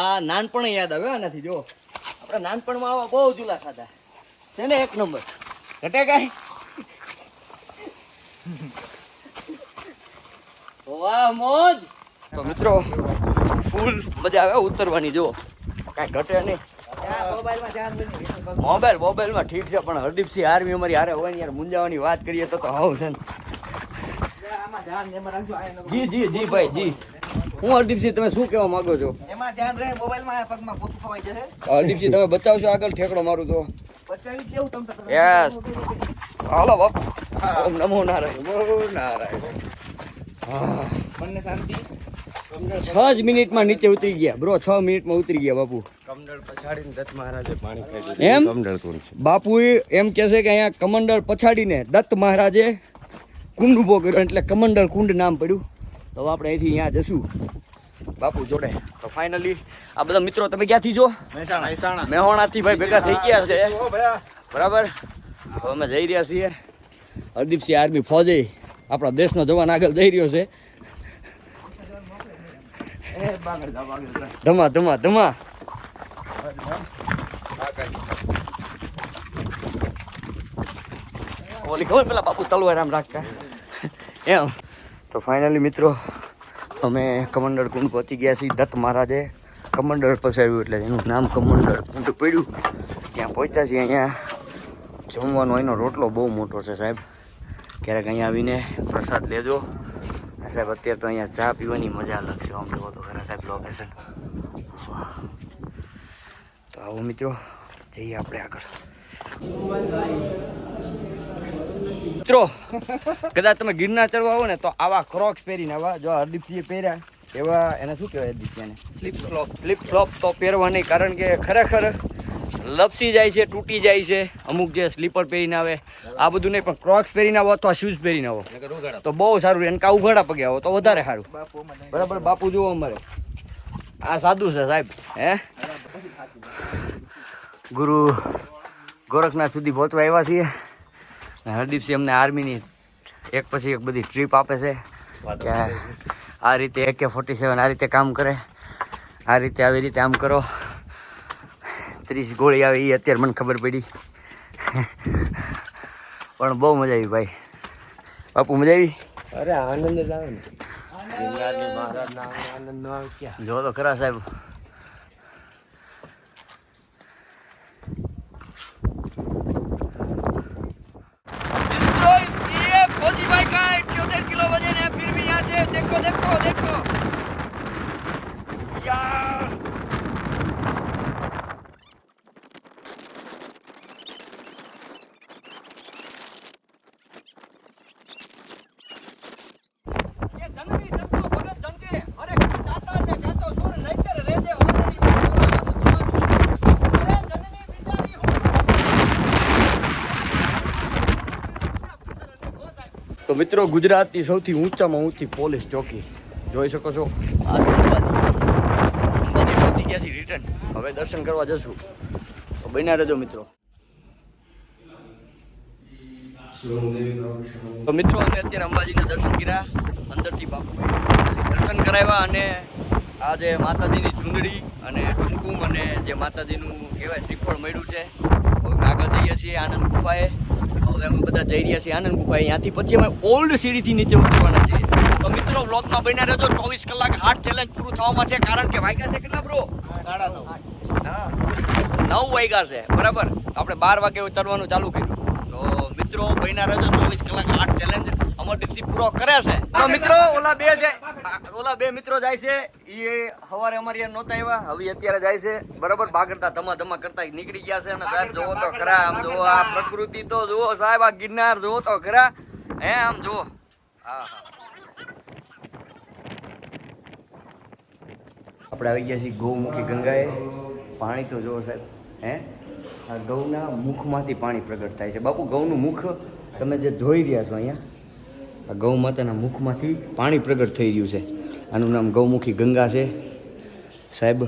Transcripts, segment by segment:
આ નાનપણ યાદ આવે આનાથી જો આપણે નાનપણમાં આવા બહુ ચૂલા ખાધા. છે ને એક નંબર. ઘટે કાંઈ? વાહ, મોજ! તો મિત્રો, ફૂલ મજા આવે ઉતરવાની જો કાંઈ ઘટે નહીં. મોબાઈલ, મોબાઈલમાં ઠીક છે, પણ હરદીપસિંહ આર્મી અમારી હારે હોય ને યાર, મુંજાવાની વાત કરીએ તો તો હવ છે ને. જી જી જી ભાઈ જી. હું હરદીપસિંહ તમે શું કહેવા માંગો છો? એમાં ધ્યાન રહે મોબાઈલમાં પગમાં ગોતું ખવાઈ જશે. હરદીપસિંહ તમે બચાવશો આગળ ઠેકડો મારું તો. બચાવી કેવું તમ યસ. હાલો બાપુ. ઓમ નમો નારાયણ નમો નારાયણ. હા. મને શાંતિ. છ જ મિનિટમાં નીચે ઉતરી ગયા. બ્રો છ મિનિટમાં ઉતરી ગયા બાપુ. કમંડળ પછાડીને દત્ત મહારાજે પાણી એમ? કમંડળ છે? બાપુ એમ કહે છે કે અહીંયા કમંડળ પછાડીને દત્ત મહારાજે કુંડ ઊભો કર્યો એટલે કમંડળ કુંડ નામ પડ્યું. તો આપણે અહીંથી અહીંયા જશું. બાપુ જોડે. તો ફાઇનલી આ બધા મિત્રો તમે ક્યાંથી જો મહેસાણા. મહેસાણા. મેહોણાથી ભાઈ ભેગા થઈ ગયા છે. બરાબર? તો અમે જઈ રહ્યા છીએ. હરદીપસિંહ આર્મી ફોજે આપણા દેશનો જવાન આગળ જઈ રહ્યો છે. ધમા ધમા ધમા. ઓલી ખબર પેલા બાપુ તલવાર આમ રાખતા? એમ. તો ફાઇનલી મિત્રો, અમે કમંડળ કુંડ પહોંચી ગયા છીએ દત્ત મહારાજે. કમંડળ પસાડ્યું એટલે એનું નામ કમંડળ કુંડ પડ્યું. ત્યાં પહોંચ્યા છીએ અહીંયા. જમવાનો એનો રોટલો બહુ મોટો છે સાહેબ. ક્યારેક અહીંયા આવીને પ્રસાદ લેજો. સાહેબ અત્યારે તો અહીંયા ચા પીવાની મજા અલગ છે. આમ જોવો તો ખરા સાહેબ લોકેશન તો આવો મિત્રો, જઈએ આપણે આગળ. મિત્રો કદાચ તમે ગિરનાર ચડવા આવો ને તો આવા ક્રોક્સ પહેરીને આવા. જો હરદીપસિંહે પહેર્યા એવા એને શું કહેવાય હરદીપસિંહને? ફ્લિપ ફ્લોપ ફ્લિપ ફ્લોપ તો પહેરવા નહીં કારણ કે ખરેખર લપસી જાય છે તૂટી જાય છે. અમુક જે સ્લીપર પહેરીને આવે આ બધું નહીં પણ ક્રોક્સ પહેરીને આવો અથવા શૂઝ પહેરીને આવો. તો બહુ સારું એને કા ઉઘાડા પગે આવો તો વધારે સારું. બરાબર બાપુ જુઓ અમારે. આ સાદું છે સાહેબ હે? ગુરુ ગોરખનાથ સુધી પહોંચવા આવ્યા છીએ. હરદીપસિંહ અમને આર્મીની એક પછી એક બધી ટ્રીપ આપે છે. કે આ રીતે એકે ફોર્ટી સેવન આ રીતે કામ કરે. આ રીતે આવી રીતે આમ કરો. ત્રીસ ગોળી આવે એ અત્યારે મને ખબર પડી. પણ બહુ મજા આવી ભાઈ. બાપુ મજા આવી? અરે આનંદ જ આવે ને. જો તો ખરા સાહેબ. મિત્રો, ગુજરાતની સૌથી ઊંચામાં ઊંચી પોલીસ ચોકી. જોઈ શકો છો? રિટર્ન હવે દર્શન કરવા જશું. તો બન્યા રહેજો, મિત્રો. તો મિત્રો, અમે અત્યારે અંબાજીના દર્શન કર્યા. અંદરથી બાપુ દર્શન કરાવ્યા અને આ જે માતાજીની ચૂંદડી અને કુમકુમ અને જે માતાજીનું કહેવાય, શ્રીફળ મળ્યું છે. આગળ જઈએ છીએ આનંદ ગુફાએ. હવે અમે બધા જઈ રહ્યા છીએ આનંદ ગુફાએ. ત્યાંથી પછી અમે ઓલ્ડ સીડીથી નીચે ઉતરવાના છીએ. તો મિત્રો, વ્લોગમાં બન્યા રહેજો. ચોવીસ કલાક હાર્ટ ચેલેન્જ પૂરું થવામાં છે. કારણ કે વાગ્યા છે કેટલા બ્રો નવ વાગ્યા છે. બરાબર? આપણે બાર વાગે ઉતરવાનું ચાલુ કર્યું. તો મિત્રો, બન્યા રહેજો. ચોવીસ કલાક આઠ ચેલેન્જ અમરદીપથી પૂરો કરે છે. તો મિત્રો ઓલા બે જે ઓલા બે મિત્રો જાય છે એ સવારે અમારી યાર નહોતા આવ્યા. હવે અત્યારે જાય છે. બરાબર બાગડતા ધમા ધમા કરતા નીકળી ગયા છે. અને સાહેબ જોવો તો ખરા આમ જોવો આ પ્રકૃતિ તો જુઓ સાહેબ આ ગિરનાર જોવો તો ખરા. હે આમ જુઓ. હા હા. આપણે આવી ગયા છીએ ગૌમુખી ગંગાએ. પાણી તો જુઓ સાહેબ હે? આ ગૌના મુખમાંથી પાણી પ્રગટ થાય છે. બાપુ ગૌનું મુખ તમે જે જોઈ રહ્યા છો અહીંયા આ ગૌ માતાના મુખમાંથી પાણી પ્રગટ થઈ રહ્યું છે. આનું નામ ગૌમુખી ગંગા છે. સાહેબ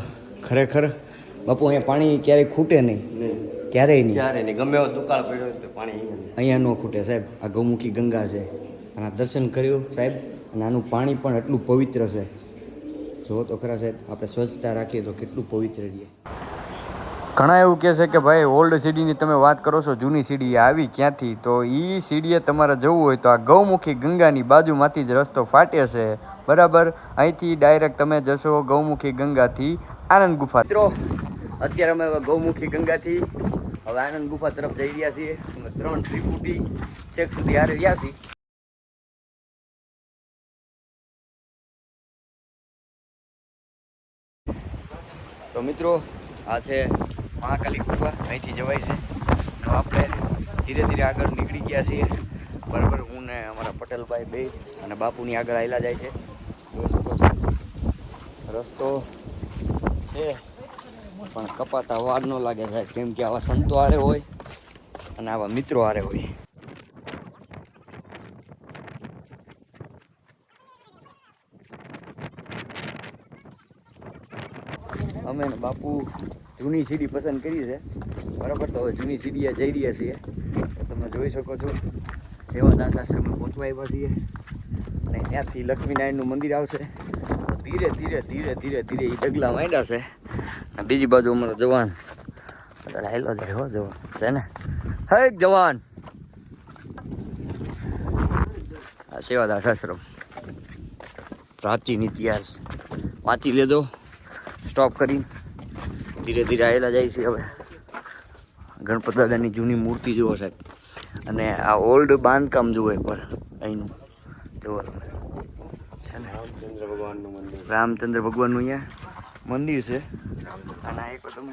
ખરેખર બાપુ અહીંયા પાણી ક્યારેય ખૂટે નહીં? ક્યારેય નહીં? ક્યારે નહીં. ગમે એવો દુકાળ પડ્યો પાણી અહીંયા અહીંયા ન ખૂટે સાહેબ. આ ગૌમુખી ગંગા છે. આના દર્શન કર્યું સાહેબ અને આનું પાણી પણ એટલું પવિત્ર છે. જુઓ તો ખરા સાહેબ આપણે સ્વચ્છતા રાખીએ તો કેટલું પવિત્ર રહીએ ઘણા એવું કહે છે કે ભાઈ ઓલ્ડ સીડીની તમે વાત કરો છો, જૂની સીડી આવી ક્યાંથી? તો એ સીડીએ તમારે જવું હોય તો આ ગૌમુખી ગંગાની બાજુમાંથી જ રસ્તો ફાટે છે. બરાબર? અહીંથી ડાયરેક્ટ તમે જશો ગૌમુખી ગંગાથી આનંદ ગુફા. મિત્રો, અત્યારે અમે ગૌમુખી ગંગાથી હવે આનંદ ગુફા તરફ જઈ રહ્યા છીએ. અમે ત્રણ ત્રિપુટી છેક સુધી હારે રહ્યા છીએ. તો મિત્રો, આ છે મહાકાલી ગુફા, અહીંથી જવાય છે. તો આપણે ધીરે ધીરે આગળ નીકળી ગયા છીએ. બરાબર, હું ને અમારા પટેલભાઈ બે અને બાપુની આગળ આવેલા જાય છે. રસ્તો છે. પણ કપાતા વાર ન લાગે સાહેબ, કેમ કે આવા સંતો હારે હોય અને આવા મિત્રો હારે હોય. અમે બાપુ જૂની સીડી પસંદ કરી છે. બરાબર, તો હવે જૂની સીડીએ જઈ રહ્યા છીએ. તમે જોઈ શકો છો, સેવાદાસ આશ્રમે પહોંચવા આવ્યા છીએ. અને ત્યાંથી લક્ષ્મીનારાયણનું મંદિર આવશે. ધીરે ધીરે ધીરે ધીરે ધીરે એ ડગલા માંડ્યા છે. અને બીજી બાજુ અમારો જવાન. હાલો હો જવાન, છે ને? હે જવાન! આ સેવાદાસ આશ્રમ. પ્રાચીન ઇતિહાસ. વાંચી લેજો. સ્ટોપ કરી ધીરે ધીરે આવેલા જાય છે હવે. ગણપત દાદાની જૂની મૂર્તિ જુઓ સાહેબ. અને આ ઓલ્ડ બાંધકામ જુઓ એકવાર અહીંનું. જુઓ તમે. રામચંદ્ર ભગવાનનું મંદિર. રામચંદ્ર ભગવાનનું અહીંયા મંદિર છે. અને આ એક તમે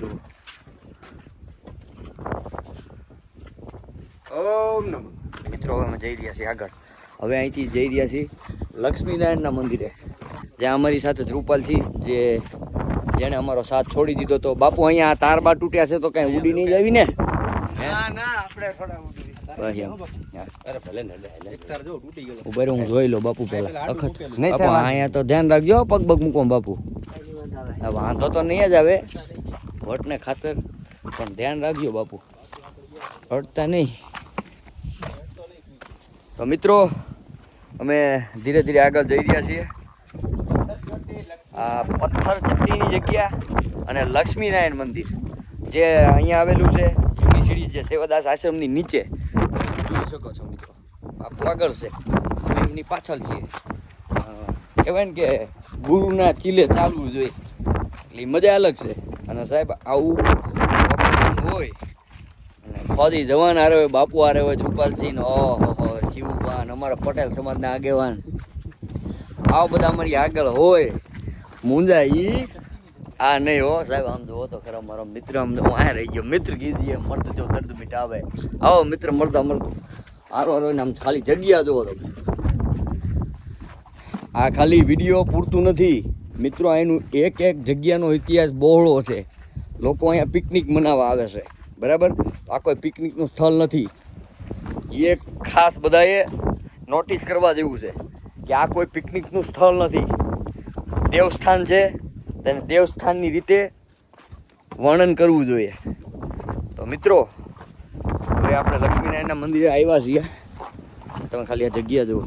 જુઓ. ઓમ નમઃ. મિત્રો હવે અમે જઈ રહ્યા છીએ આગળ. હવે અહીંથી જઈ રહ્યા છીએ લક્ષ્મીનારાયણના મંદિરે. જ્યાં અમારી સાથે ધ્રુપાલસિંહ જે જેણે અમારો સાથ છોડી દીધો તો બાપુ અહીંયા તાર બાર તૂટ્યા છે તો કાંઈ ઉડી નહીં જવી ને. હા. અરે ભલે ને લે લે. તાર જો તૂટી ગયો. ઊભા રહો, હું જોઈ લો બાપુ પહેલા. અખત. નહીં અહીંયા તો ધ્યાન રાખજો પગ પગ મૂકો બાપુ. વાંધો તો નહીં જ આવે. વટને ખાતર. પણ ધ્યાન રાખજો બાપુ. હટતા નહીં. તો મિત્રો અમે ધીરે ધીરે આગળ જઈ રહ્યા છીએ. પથ્થર ચટ્ટીની જગ્યા અને લક્ષ્મીનારાયણ મંદિર. જે અહીંયા આવેલું છે, જૂની સીડી જે સેવાદાસ આશ્રમની નીચે. જોઈ શકો છો મિત્રો. બાપુ આગળ છે. એમની પાછળ છીએ. કહેવાય ને કે ગુરુના ચીલે ચાલવું જોઈએ. એટલે મજા અલગ છે. અને સાહેબ, આવું ઓપરેશન હોય, અને ખોદી જવાન હારે હોય બાપુ હારે હોય ધ્રુપાલસિંહ ઓહો હો શિવભાન અમારા પટેલ સમાજના આગેવાન. આવા બધા અમારી આગળ હોય. મુંજા ઈ આ નહીં હો સાહેબ, આમ જો તો ખરા મારો મિત્ર, આમ તો આ રહી ગયો. મિત્ર કીધી એમ મળતો જો દર્દ મીઠ આવે આવો મિત્ર, મળતા મળતું. હારો હારો આમ ખાલી જગ્યા જોવો તમે. આ ખાલી વીડિયો પૂરતું નથી. મિત્રો એનું એક એક જગ્યાનો ઇતિહાસ બહોળો છે. લોકો અહીંયા પિકનિક મનાવવા આવે છે. બરાબર? આ કોઈ પિકનિકનું સ્થળ નથી. એ ખાસ બધાએ નોટિસ કરવા જેવું છે કે આ કોઈ પિકનિકનું સ્થળ નથી. દેવસ્થાન છે, તેને દેવસ્થાનની રીતે વર્ણન કરવું જોઈએ. તો મિત્રો, હવે આપણે લક્ષ્મીનારાયણના મંદિરે આવ્યા છીએ. તમે ખાલી આ જગ્યા જુઓ.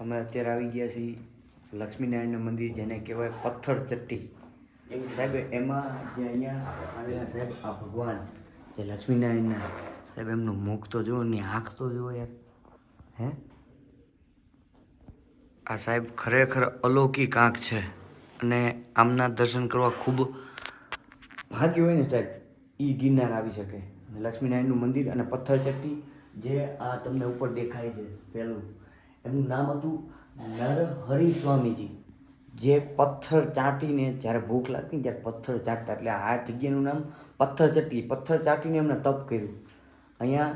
અમે અત્યારે આવી ગયા છીએ લક્ષ્મીનારાયણનું મંદિર, જેને કહેવાય પથ્થર ચટ્ટી સાહેબ, એમાં જે અહીંયા આવેલા સાહેબ આ ભગવાન, જે લક્ષ્મીનારાયણના, સાહેબ એમનું મુખ તો જુઓ ને આંખ તો જુઓ યાર, હે? આ સાહેબ ખરેખર અલૌકિક આંખ છે અને આમના દર્શન કરવા ખૂબ ભાગ્ય હોય ને સાહેબ એ ગિરનાર આવી શકે. અને લક્ષ્મીનારાયણનું મંદિર અને પથ્થર ચટ્ટી જે આ તમને ઉપર દેખાય છે, પહેલું. એમનું નામ હતું નરહરિ સ્વામીજી. જે પથ્થર ચાટીને જ્યારે ભૂખ લાગતી ને ત્યારે પથ્થર ચાટતા. એટલે આ જગ્યાનું નામ પથ્થર ચટ્ટી. પથ્થર ચાટીને એમને તપ કર્યું. અહીંયા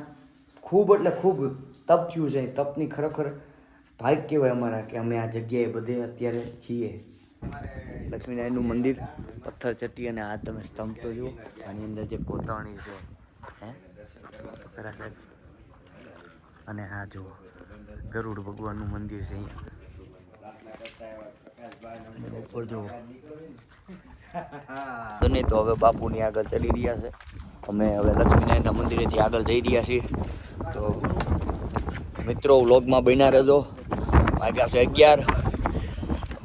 ખૂબ એટલે ખૂબ તપ થયું છે. તપની ખરેખર ભાગ કહેવાય અમારા કે અમે આ જગ્યાએ બધે અત્યારે છીએ. લક્ષ્મીનારાયણનું મંદિર, પથ્થર ચટ્ટી અને આ તમે સ્તંભ તો જુઓ. આની અંદર જે કોતરણી છે, હે? ખરા અને આ જુઓ, ગરુડ ભગવાનનું મંદિર છે અહીંયા. નહીં તો હવે બાપુની આગળ ચડી રહ્યા છે. અમે હવે લક્ષ્મીનારાયણના મંદિરેથી આગળ જઈ રહ્યા છીએ. તો મિત્રો, વ્લોગમાં બન્યા રહેજો. વાગ્યા છે અગિયાર.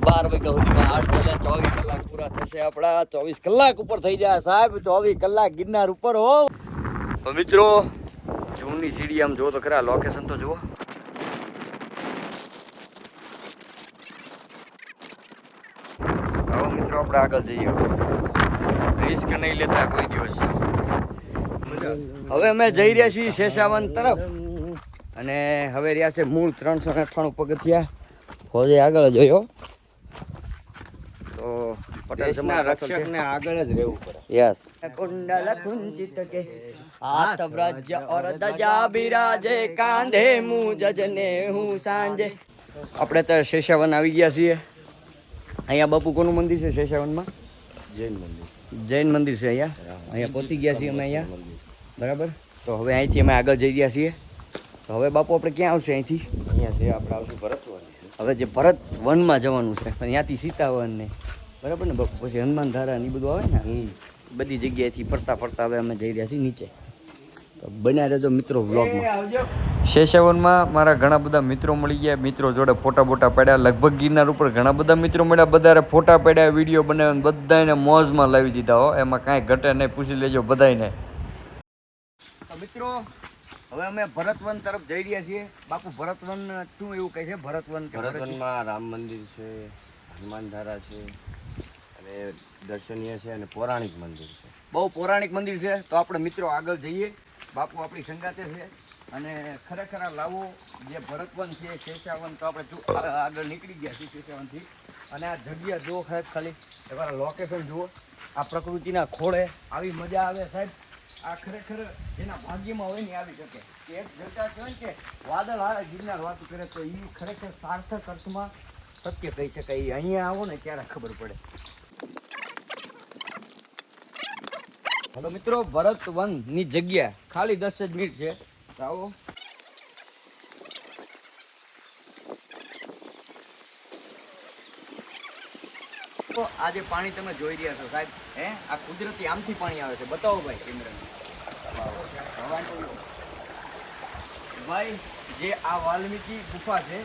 બાર વાગ્યા સુધીમાં આઠ ચાલે ચોવીસ કલાક પૂરા થશે આપણા. ચોવીસ કલાક ઉપર થઈ જાય સાહેબ. ચોવીસ કલાક ગિરનાર ઉપર હો. મિત્રો, જૂની સીડી આમ જુઓ તો ખરા લોકેશન તો જુઓ આવો મિત્રો આપણે આગળ જઈએ રિસ્ક નહીં લેતા કોઈ દિવસ. હવે અમે જઈ રહ્યા છીએ શેષાવન તરફ. અને હવે રહ્યા છે મૂળ ત્રણસો ને અઠ્ઠાણું પગથિયા. ફોજે આગળ જોયો તો પટેલ સમાજ રક્ષકને આગળ જ રહેવું પડે. યસ કુંડલ કુંચિત કે હાથ વ્રજ ઓર દજા બિરાજે કાંધે મું હું સાંજે. આપણે તો શેષાવન આવી ગયા છીએ. અહીંયા બાપુ કોનું મંદિર છે શેષાવનમાં જૈન મંદિર. જૈન મંદિર છે અહીંયા? અહીંયા પહોંચી ગયા છીએ અમે અહીંયા. બરાબર? તો હવે અહીંથી અમે આગળ જઈ રહ્યા છીએ. તો હવે બાપુ આપણે ક્યાં આવશે અહીંથી? અહીંયાથી આપણે આવશું વન હવે જે ભરત વનમાં જવાનું છે ત્યાંથી સીતાવન ને બરાબર ને બાપુ? પછી હનુમાન ધારા ને એ બધું આવે ને? બધી જગ્યાએથી ફરતા ફરતા હવે અમે જઈ રહ્યા છીએ નીચે. તો બન્યા રહેજો મિત્રો વ્લોગમાં. શેષાવનમાં મારા ઘણા બધા મિત્રો મળી ગયા. મિત્રો જોડે ફોટા બોટા પાડ્યા. લગભગ ગિરનાર ઉપર ઘણા બધા મિત્રો મળ્યા. બધાને ફોટા પડ્યા વીડિયો બનાવ્યા બધાને મોજમાં લાવી દીધા હો. એમાં કાંઈ ઘટે નહીં. પૂછી લેજો બધાને તો મિત્રો હવે અમે ભરતવન તરફ જઈ રહ્યા છીએ. બાપુ ભરતવન શું એવું કહે છે? ભરતવન ભરતવનમાં રામ મંદિર છે હનુમાન ધારા છે અને દર્શનીય છે અને પૌરાણિક મંદિર છે. બહુ પૌરાણિક મંદિર છે. તો આપણે મિત્રો આગળ જઈએ. બાપુ આપણી સંગાતે છે અને ખરેખર આ લાવો જે ભરતવન છે શેષાવન તો આપણે આગળ નીકળી ગયા છીએ શેષાવનથી અને આ જગ્યા જુઓ સાહેબ ખાલી, એકવાર લોકેશન જુઓ. આ પ્રકૃતિના ખોળે આવી મજા આવે સાહેબ. આ ખરેખર જેના ભાગ્યમાં હોય ને આવી શકે. કે એક જગ્યા કહેવાય કે વાદળ આવે ગિરનાર વાત કરે તો એ ખરેખર સાર્થક અર્થમાં સત્ય કહી શકાય. એ અહીંયા આવો ને ત્યારે ખબર પડે. હલો મિત્રો, ભરત વનની જગ્યા ખાલી દસ જ મિનિટ છે. આવો. આ જે પાણી તમે જોઈ રહ્યા છો સાહેબ, હે? આ કુદરતી આમથી પાણી આવે છે. બતાવો ભાઈ કેમેરા ભાઈ, જે આ વાલ્મીકી ગુફા છે,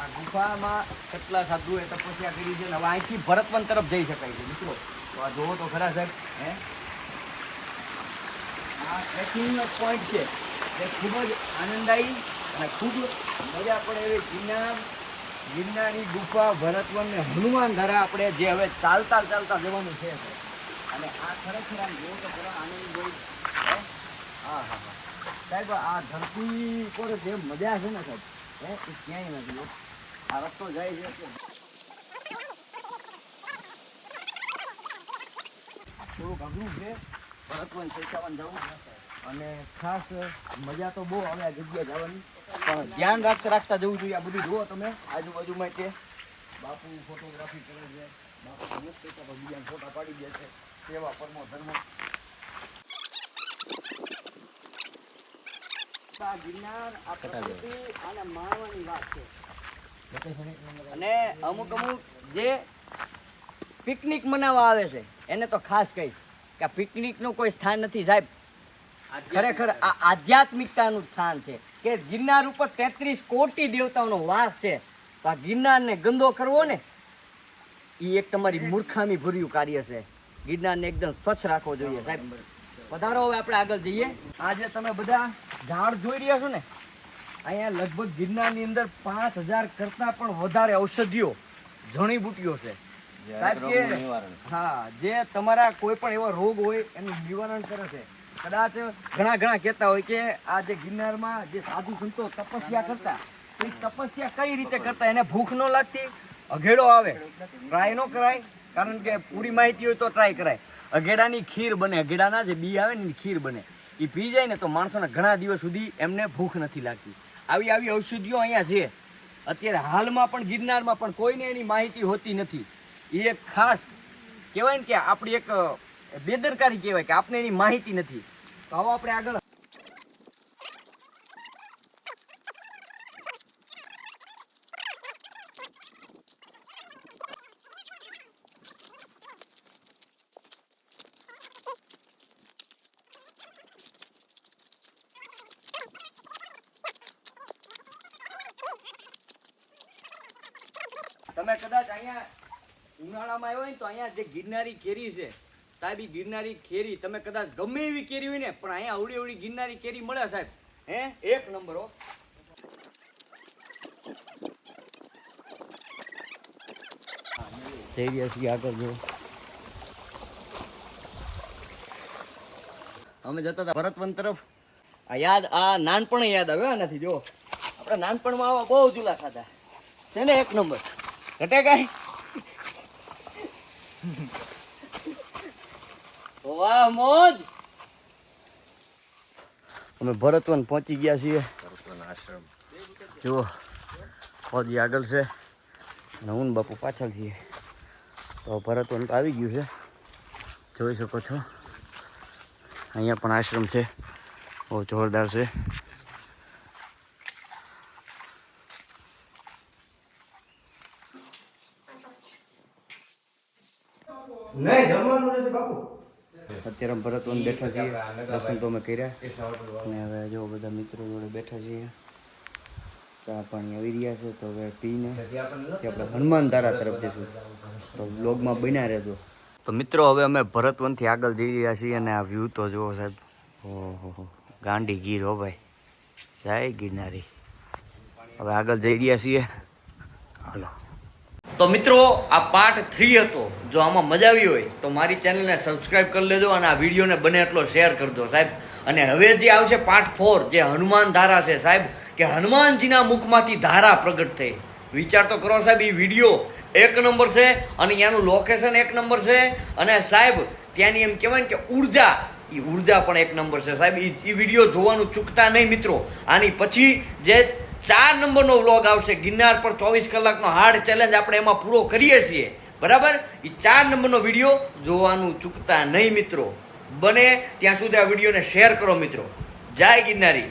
આ ગુફામાં કેટલા સાધુએ તપસ્યા કરી છે હવે અહીંથી ભરતવન તરફ જઈ શકાય છે મિત્રો. તો આ જોવો તો ખરા સાહેબ, હે? આ ટ્રેકિંગનો પોઈન્ટ છે. જે ખૂબ જ આનંદદાયી અને ખૂબ મજા પડે એવી ગિરનાર, ગિરનારી ગુફા, ભરતવન ને હનુમાન ધારા આપણે જે હવે ચાલતા ચાલતા જવાનું છે. અને આ ખરેખર આમ જોવો તો ખરા આનંદ બહુ હે? હા હા સાહેબ, આ ધરતી પર જે મજા છે ને સાહેબ, હે, એ ક્યાંય નથી. આ રસ્તો જાય છે. થોડુંક અઘરું છે? ભરતવન શેષાવન જવું અને ખાસ મજા તો બહુ આવે આ જગ્યા જવાની. પણ ધ્યાન રાખતા રાખતા જવું જોઈએ આ બધું જુઓ તમે. આજુબાજુમાં તે બાપુ ફોટોગ્રાફી કરે છે. બાપુ બીજાને ફોટા પાડી દે છે. સેવા પરમો ધર્મ. ગિરનાર, આ અને માણવાની વાત છે. અને અમુક અમુક જે પિકનિક મનાવવા આવે છે, એને તો ખાસ કહીશ. કે પિકનિકનું કોઈ સ્થાન નથી સાહેબ. ખરેખર આ આધ્યાત્મિકતાનું સ્થાન છે. કે ગિરનાર ઉપર તેત્રીસ કોટી દેવતાઓનો વાસ છે. તો આ ગિરનારને ગંદો કરવો ને એ એક તમારી મૂર્ખામી ભર્યું કાર્ય છે. ગિરનારને એકદમ સ્વચ્છ રાખવો જોઈએ સાહેબ. પધારો હવે આપણે આગળ જઈએ. આજે તમે બધા ઝાડ જોઈ રહ્યા છો ને? અહીંયા લગભગ ગિરનારની અંદર પાંચ હજાર કરતા પણ વધારે ઔષધિઓ જડીબુટીઓ છે. સાહેબ કે હા જે તમારા કોઈ પણ એવો રોગ હોય એનું નિવારણ કરે છે. કદાચ ઘણા ઘણા કહેતા હોય કે આ જે ગિરનારમાં જે સાધુ સંતો તપસ્યા કરતા એ તપસ્યા કઈ રીતે કરતા? એને ભૂખ ન લાગતી અઘેડો આવે. ટ્રાય ન કરાય કારણ કે પૂરી માહિતી હોય તો ટ્રાય કરાય. અઘેડાની ખીર બને અઘેડાના જે બી આવે ને ખીર બને. એ પી જાય ને તો માણસોને ઘણા દિવસ સુધી એમને ભૂખ નથી લાગતી. આવી આવી ઔષધિઓ અહીંયા છે. અત્યારે હાલમાં પણ ગિરનારમાં પણ કોઈને એની માહિતી હોતી નથી. એ એક ખાસ કહેવાય ને કે આપણી એક બેદરકારી કહેવાય કે આપને એની માહિતી નથી. તો આવો આપણે આગળ તમે કદાચ અહીંયા ઉનાળામાં આવ્યો હોય તો અહીંયા જે ગિરનારી કેરી છે, સાહેબ ગિરનારી કેરી તમે કદાચ ગમે એવી કેરી હોય ને, પણ અહીંયા અવડી અવડી ગિરનારી કેરી મળે સાહેબ. હે? એક નંબર હો. જો અમે જતા હતા ભરતવન તરફ. આ યાદ, આ નાનપણ યાદ આવે આનાથી જો આપણે નાનપણમાં આવા બહુ ચૂલા ખાતા છે ને એક નંબર? ઘટે કાંઈ? વાહ મોજ. અમે ભરતવન પહોંચી ગયા છીએ. આશ્રમ. જુઓ ફોજી આગળ છે. અને હું બાપુ પાછળ છીએ. તો ભરતવન તો આવી ગયું છે. જોઈ શકો છો. અહીંયા પણ આશ્રમ છે. બહુ જોરદાર છે. નહીં અત્યારે અમે ભરતવન બેઠા છીએ દર્શન તો અમે કર્યા. અને હવે જો બધા મિત્રો જોડે બેઠા છીએ. ચા પાણી આવી રહ્યા છે તો હવે પીને આપણે હનુમાન ધારા તરફ જઈશું તો બ્લોગમાં બન્યા રહેજો. તો મિત્રો હવે અમે ભરતવનથી આગળ જઈ રહ્યા છીએ અને આ વ્યૂ તો જુઓ સાહેબ. ઓહો ગાંડી ગીર હો ભાઈ. જય ગિરનારી. હવે આગળ જઈ રહ્યા છીએ. હાલો. તો મિત્રો, આ પાર્ટ થ્રી હતો. જો આમાં મજા આવી હોય, તો મારી ચેનલને સબસ્ક્રાઈબ કરી લેજો અને આ વિડીયોને બને એટલો શેર કરજો, સાહેબ. અને હવે જે આવશે પાર્ટ ફોર જે હનુમાન ધારા છે, સાહેબ, કે હનુમાનજીના મુખમાંથી ધારા પ્રગટ થઈ. વિચાર તો કરો, સાહેબ એ વીડિયો એક નંબર છે અને ત્યાંનું લોકેશન એક નંબર છે. અને સાહેબ, ત્યાંની એમ કહેવાય ને કે ઊર્જા એ ઊર્જા પણ એક નંબર છે. સાહેબ એ વીડિયો જોવાનું ચૂકતા નહીં મિત્રો. આની પછી જે ચાર નંબરનો વ્લોગ આવશે. ગિરનાર પર ચોવીસ કલાકનો હાર્ડ ચેલેન્જ આપણે એમાં પૂરો કરીએ છીએ. બરાબર? એ ચાર નંબરનો વીડિયો જોવાનું ચૂકતા નહીં મિત્રો. બને ત્યાં સુધી આ વિડીયોને શેર કરો મિત્રો. જય ગિરનારી.